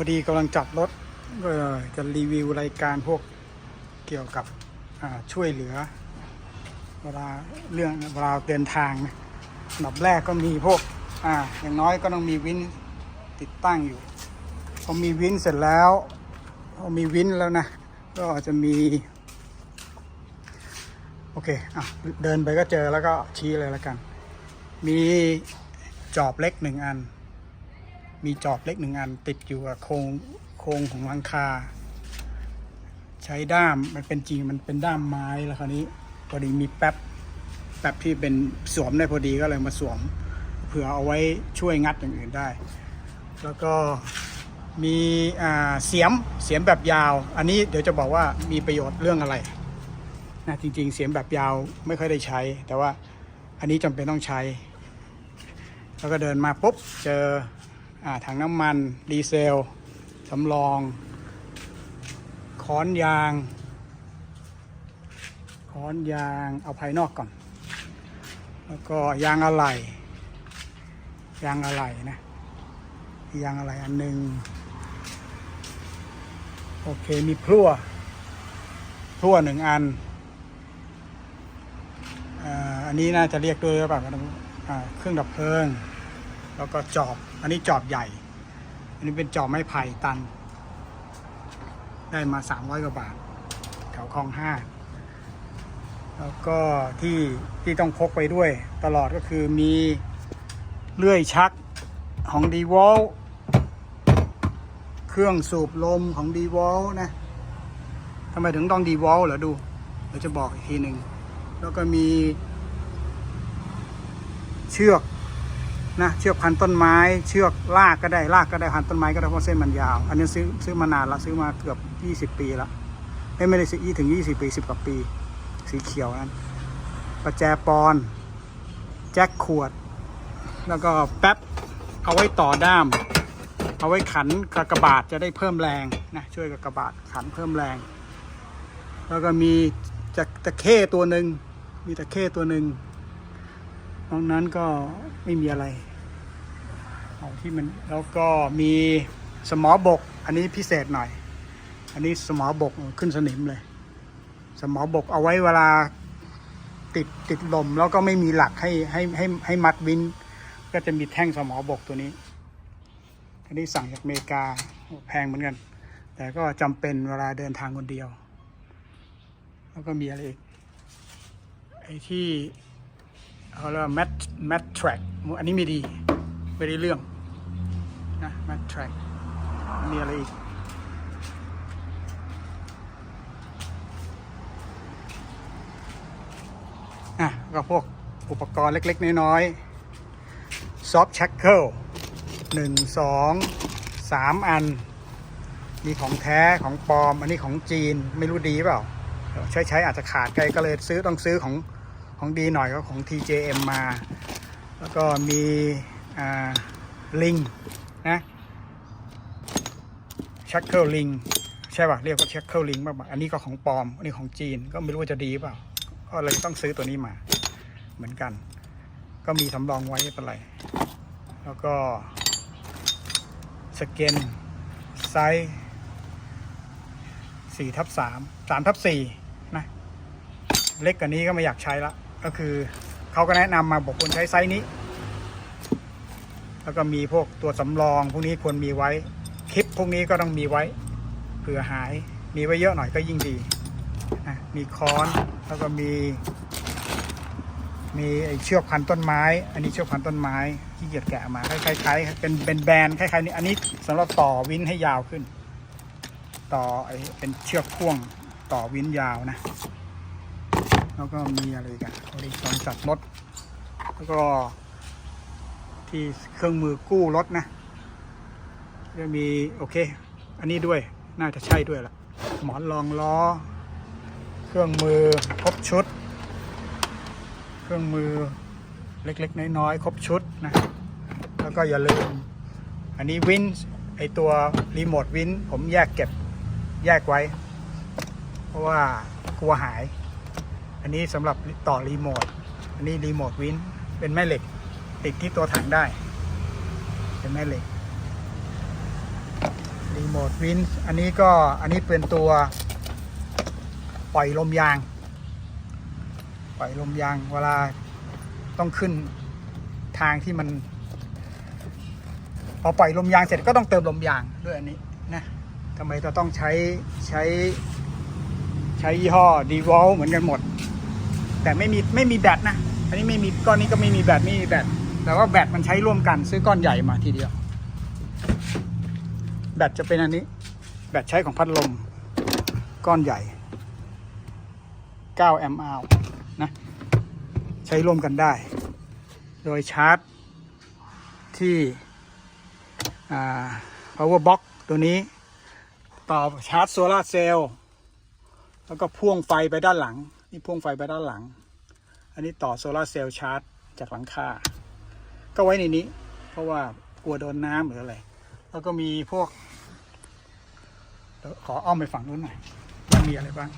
พอดีกำลังจัดรถจะรีวิวรายการพวกเกี่ยวกับช่วยเหลือ เวลาเรื่องเวลาเดินทางนะอันดับแรกก็มีพวกออย่างน้อยก็ต้องมีวินติดตั้งอยู่พอมีวินเสร็จแล้วพอมีวินแล้วนะ ก็จะมี โอเคอะเดินไปก็เจอแล้วก็ชี้เลยแล้วกัน มีจอบเล็กหนึ่งอัน มีจอบเล็กหนึ่งอันติดอยู่กับโครงโครงของหลังคา ใช้ด้ามมันเป็นจริงมันเป็นด้ามไม้แล้วคราวนี้พอดีมีแป๊บแป๊บที่เป็นสวมได้พอดีก็เลยมาสวม เผื่อเอาไว้ช่วยงัดอย่างอื่นได้ แล้วก็มีอ่าเสียมเสียมแบบยาว อันนี้เดี๋ยวจะบอกว่ามีประโยชน์เรื่องอะไรนะจริง ๆ เสียมแบบยาวไม่ค่อยได้ใช้ แต่ว่าอันนี้จำเป็นต้องใช้ แล้วก็เดินมาปุ๊บเจอ ถังน้ำมัน ดีเซลสำรองค้อนยางค้อนยางเอาภายนอกก่อน แล้วก็ยางอะไหล่ยางอะไหล่นะยางอะไหล่อันหนึ่งโอเคมีพลั่วพลั่วหนึ่งอันอ่าอันนี้น่าจะเรียกด้วยหรือเปล่าเครื่องดับเพลิง แล้วก็จอบ อันนี้จอบใหญ่ อันนี้เป็นจอบไม้ไผ่ตัน ได้มา300กว่าบาทแถวคลองห้าแล้วก็ที่ที่ต้องพกไปด้วยตลอดก็คือมีเลื่อยชักของดีวอลเครื่องสูบลมของดีวอลนะทำไมถึงต้องดีวอลเหรอดูเดี๋ยวจะบอกอีกทีหนึ่ง แล้วก็มีเชือก นะเชือกพันต้นไม้ เชือกลากก็ได้ลากก็ได้พันต้นไม้ก็ได้เพราะเส้นมันยาว อันนี้ซื้อซื้อมานานล้วซื้อมาเกือบ 20 ปีล้วเอ้ยไม่ได้ซื้อถึง 20 ปี 10 กว่าปี สีเขียวนั้นประแจปอน แจ็คขวด แล้วก็แป๊บเอาไว้ต่อด้าม เอาไว้ขันกับกะบาดจะได้เพิ่มแรงนะช่วยกับกะบาดขันเพิ่มแรง แล้วก็มีจะตะเข้ตัวหนึ่งมีตะเข้ตัวหนึ่งนอกนั้นก็ไม่มีอะไร เอาที่มันแล้วก็มีสมอบก อันนี้พิเศษหน่อย อันนี้สมอบกขึ้นสนิมเลย สมอบกเอาไว้เวลาติดติดลมแล้วก็ไม่มีหลักให้ให้ให้ให้มัดวิน ก็จะมีแท่งสมอบกตัวนี้ อันนี้สั่งจากอเมริกาแพงเหมือนกัน แต่ก็จำเป็นเวลาเดินทางคนเดียว แล้วก็มีอะไรอีกไอ้ที่เขาเรียกว่า mat mat track อันนี้ม่ดี ไม่ได้เรื่องนะ mat track มีอะไรอีกอะก็พวกอุปกรณ์เล็ก ๆ น้อยๆซอฟ t ชักเกิลหนึ่งสองสามอัน มีของแท้ของปลอม อันนี้ของจีนไม่รู้ดีเปล่าใช้ใช้อาจจะขาดไกลก็เลยซื้อต้องซื้อของของดีหน่อยก็ของ TJM มา แล้วก็มี ลิงนะชักเกิลลิงใช่ป่ะเรียกว่าชักเกิลลิงป่ะอันนี้ก็ของปลอม อันนี้ของจีนก็ไม่รู้ว่าจะดีเปล่าก็เลยต้องซื้อตัวนี้มา เหมือนกัน ก็มีสำรองไว้ไม่เป็นไร แล้วก็สเกนไซส์สี่ทับสามสามทับสี่นะ เล็กกว่านี้ก็ไม่อยากใช้ละ ก็คือเขาก็แนะนำมาบอกควรใช้ไซส์นี้ แล้วก็มีพวกตัวสำรองพวกนี้ควรมีไว้ คลิปพวกนี้ก็ต้องมีไว้เผื่อหายมีไว้เยอะหน่อยก็ยิ่งดีนะมีค้อนแล้วก็มี มีไอเชือกพันต้นไม้ อันนี้เชือกพันต้นไม้ที่เกียจแกะมาคล้ายๆเป็นเป็นแบรนด์คล้ายๆนี้อันนี้สำหรับต่อวินให้ยาวขึ้น ต่อไอเป็นเชือกพ่วงต่อวินยาวนะ แล้วก็มีอะไรกันบริการจัดรถแล้วก็ ที่เครื่องมือกู้รถนะจะมีโอเค อันนี้ด้วยน่าจะใช่ด้วยละหมอนรองล้อ เครื่องมือครบชุด เครื่องมือเล็กๆ น้อยๆครบชุดนะแล้วก็อย่าลืม อันนี้วินไอตัวรีโมทวินผมแยกเก็บแยกไว้ เพราะว่ากลัวหาย อันนี้สำหรับต่อรีโมทอันนี้รีโมทวินเป็นแม่เหล็ก ติดที่ตัวถังได้ เป็นแม่เหล็กนโมดวินอันนี้ก็อันนี้เป็นตัวปล่อยลมยาง ปล่อยลมยางเวลาต้องขึ้นทางที่มัน พอปล่อยลมยางเสร็จก็ต้องเติมลมยางด้วยอันนี้นะทำไมเราต้องใช้ใช้ใช้ยี่ห้อดีวอลเหมือนกันหมด แต่ไม่มีไม่มีแบตนะ อันนี้ไม่มีก้อนนี้ก็ไม่มีแบตไม่มีแบต แต่ว่าแบตมันใช้ร่วมกันซื้อก้อนใหญ่มาทีเดียว แบตจะเป็นอันนี้ แบตใช้ของพัดลม ก้อนใหญ่ 9 แอมป์อาวนะ ใช้ร่วมกันได้ โดยชาร์จที่ power box ตัวนี้ ต่อชาร์จโซลาร์เซลล์แล้วก็พ่วงไฟไปด้านหลัง นี่พ่วงไฟไปด้านหลัง อันนี้ต่อโซลาร์เซลล์ชาร์จจากหลังคา ก็ไว้ในนี้ เพราะว่ากลัวโดนน้ำหรืออะไร แล้วก็มีพวกเดี๋ยวขออ้อมไปฝั่งนู้นหน่อยว่ามีอะไรบ้าง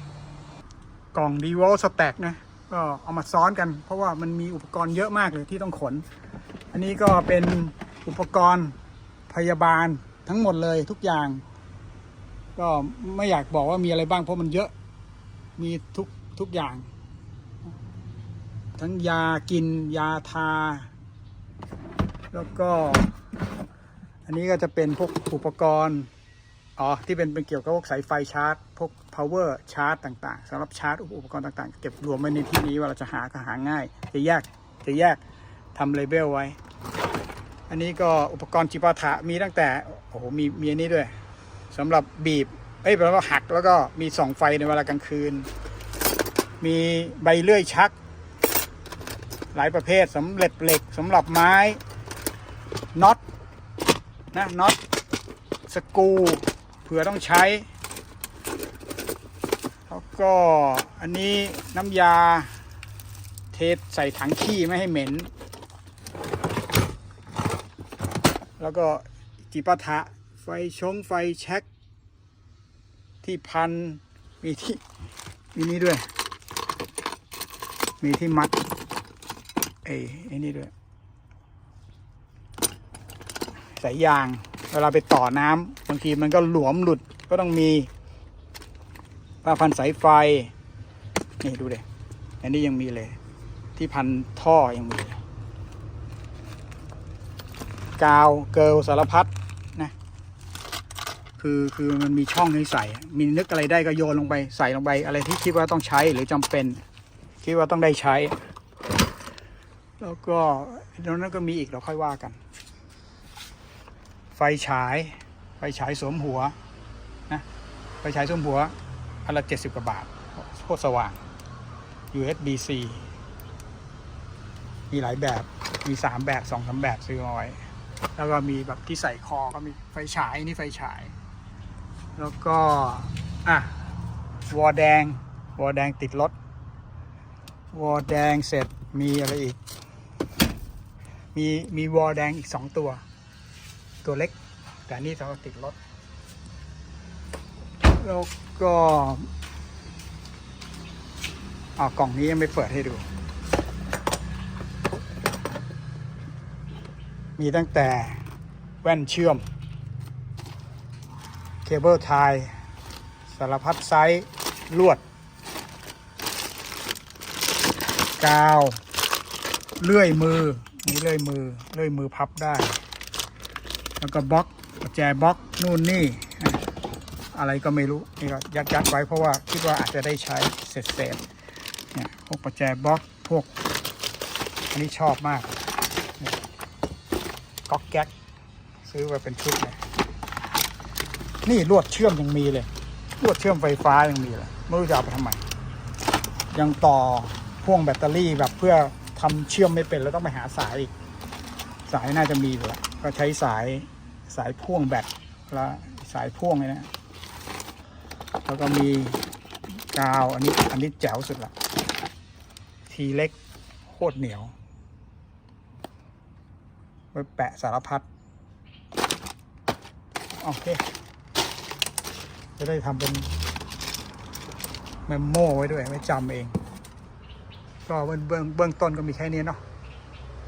กล่องดีวอลสแต็กนะ ก็เอามาซ้อนกัน เพราะว่ามันมีอุปกรณ์เยอะมากเลยที่ต้องขน อันนี้ก็เป็นอุปกรณ์พยาบาลทั้งหมดเลยทุกอย่าง ก็ไม่อยากบอกว่ามีอะไรบ้างเพราะมันเยอะ มีทุกทุกอย่าง ทั้งยากินยาทา แล้วก็อันนี้ก็จะเป็นพวกอุปกรณ์อ๋อที่เป็นเป็นเกี่ยวกับพวกสายไฟชาร์จ พวก power ชาร์จต่างๆสำหรับชาร์จอุปกรณ์ต่างๆ เก็บรวมไว้ในที่นี้ว่าเราจะหาก็หาง่าย จะแยกจะแยกทำเลเบลไว้ อันนี้ก็อุปกรณ์จิปาถะมีตั้งแต่โอ้โหมีมีอันนี้ด้วยสำหรับบีบเอ้ยแปลว่าหักแล้วก็มีส่องไฟในเวลากลางคืน มีใบเลื่อยชัก หลายประเภทสำเร็จเหล็กสำหรับไม้ น็อตนะน็อตสกูเผื่อต้องใช้ แล้วก็อันนี้น้ำยาเทใส่ถังขี้ไม่ให้เหม็น แล้วก็จิปาถะไฟชงไฟแช็กที่พันมีที่มีนี่ด้วย มีที่มัดเอ้ไอ้นี่ด้วย สายยาง เวลาไปต่อน้ำบางทีมันก็หลวมหลุดก็ต้องมีผ้าพันสายไฟ นี่ดูเด็อันนี้ยังมีเลย ที่พันท่อยังมีเลยกาวเกิลสารพัดนะคือคือมันมีช่องให้ใส่ มีนึกอะไรได้ก็โยนลงไปใส่ลงไปอะไรที่คิดว่าต้องใช้หรือจำเป็น คิดว่าต้องได้ใช้ แล้วก็ตรงนั้นก็มีอีกเราค่อยว่ากัน ฟฉายไฟฉายสวมหัวนะไฟฉายสวมหัวอันละเจ็ดสิบกว่าบาทโคตรสว่าง USB C มีหลายแบบมีสามแบบสองสามแบบซื้อมาไว้ แล้วก็มีแบบที่ใส่คอก็มีไฟฉายนี่ไฟฉาย แล้วก็ อะ วอแดง วอแดงติดรถ วอแดงเสร็จมีอะไรอีก มีมีวอแดงอีกสองตัว ตัวเล็ก แต่นี่สำหรับติดรถ แล้วก็อ่ากล่องนี้ยังไม่เปิดให้ดู มีตั้งแต่แว่นเชื่อม เคเบิลไทยสารพัดไซส์ลวด กาว เลื่อยมือนี่เลื่อยมือ เลื่อยมือพับได้ แล้วก็บล็อกกุญแจบล็อกนู่นนี่ อะไรก็ไม่รู้นี่ก็ยัดยัดไว้เพราะว่าคิดว่าอาจจะได้ใช้เสร็จเสร็จเนี่ยพวกกุญแจบล็อกพวกอันนี้ชอบมากก๊อกแก๊กซื้อมาเป็นชุดเลยนี่ลวดเชื่อมยังมีเลยลวดเชื่อมไฟฟ้ายังมีเลยไม่รู้จะเอาไปทำไมยังต่อพ่วงแบตเตอรี่แบบเพื่อทำเชื่อมไม่เป็นแล้วต้องไปหาสายอีก สายน่าจะมีอยู่แล้วก็ใช้สายสายพ่วงแบตแล้วสายพ่วงเลยนะแล้วก็มีกาวอันนี้อันนี้แจ๋วสุดละทีเล็กโคตรเหนียวไว้แปะสารพัดโอเค จะได้ทำเป็นเมมโมไว้ด้วยไว้จำเอง ก็เบื้องเบื้องต้นก็มีแค่นี้เนาะ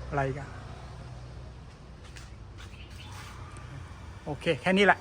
อะไรกัน โอเค แค่นี้แหละ